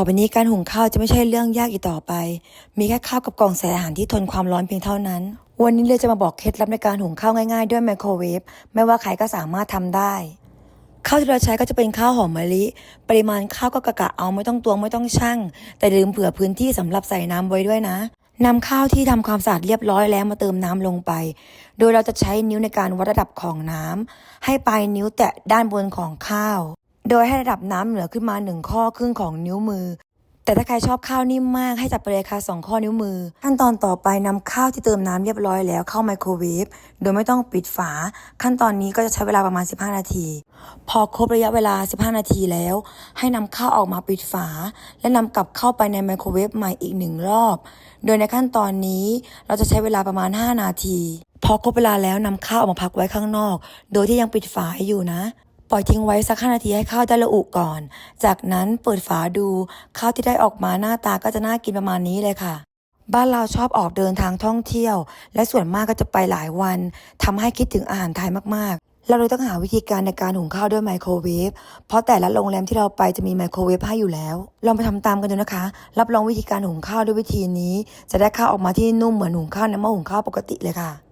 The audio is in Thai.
ต่อไปนี้การหุงข้าวจะไม่ใช่เรื่องยากอีกต่อไป มีแค่ข้าวกับกล่องใส่อาหารที่ทนความร้อนเพียงเท่านั้น วันนี้เลยจะมาบอกเคล็ดลับในการหุงข้าวง่ายๆ ด้วยไมโครเวฟ ไม่ว่าใครก็สามารถทำได้ ข้าวที่เราใช้ก็จะเป็นข้าวหอมมะลิ ปริมาณข้าวก็กะกะเอาไม่ต้องตวงไม่ต้องชั่ง แต่ลืมเผื่อพื้นที่สำหรับใส่น้ำไว้ด้วยนะนำข้าวที่ทำความสะอาดเรียบร้อยแล้วมาเติมน้ำลงไป โดยเราจะใช้นิ้วในการวัดระดับของน้ำให้ปลายนิ้วแตะด้านบนของข้าว โดยให้ระดับน้ำเหนือขึ้นมาหนึ่งข้อครึ่งของนิ้วมือ แต่ถ้าใครชอบข้าวนิ่มมากให้จับไปเลยค่ะสองข้อนิ้วมือ ขั้นตอนต่อไปนำข้าวที่เติมน้ำเรียบร้อยแล้วเข้าไมโครเวฟโดยไม่ต้องปิดฝา ขั้นตอนนี้ก็จะใช้เวลาประมาณ 15 นาที พอครบระยะเวลา 15 นาทีแล้ว ให้นำข้าวออกมาปิดฝา และนำกลับเข้าไปในไมโครเวฟใหม่อีกหนึ่งรอบ โดยในขั้นตอนนี้เราจะใช้เวลาประมาณ 5 นาทีพอครบเวลาแล้วนำข้าวออกมาพักไว้ข้างนอก โดยที่ยังปิดฝาอยู่นะ ปล่อยทิ้งไว้สักห้านาทีให้ข้าวได้ละอุก่อน จากนั้นเปิดฝาดูข้าวที่ได้ออกมาหน้าตาก็จะน่ากินประมาณนี้เลยค่ะ บ้านเราชอบออกเดินทางท่องเที่ยว และส่วนมากก็จะไปหลายวันทำให้คิดถึงอาหารไทยมากๆ เราเลยต้องหาวิธีการในการหุงข้าวด้วยไมโครเวฟเพราะแต่ละโรงแรมที่เราไปจะมีไมโครเวฟให้อยู่แล้ว ลองไปทำตามกันดูนะคะ รับรองวิธีการหุงข้าวด้วยวิธีนี้ จะได้ข้าวออกมาที่นุ่มเหมือนหุงข้าวในหม้อหุงข้าวปกติเลยค่ะ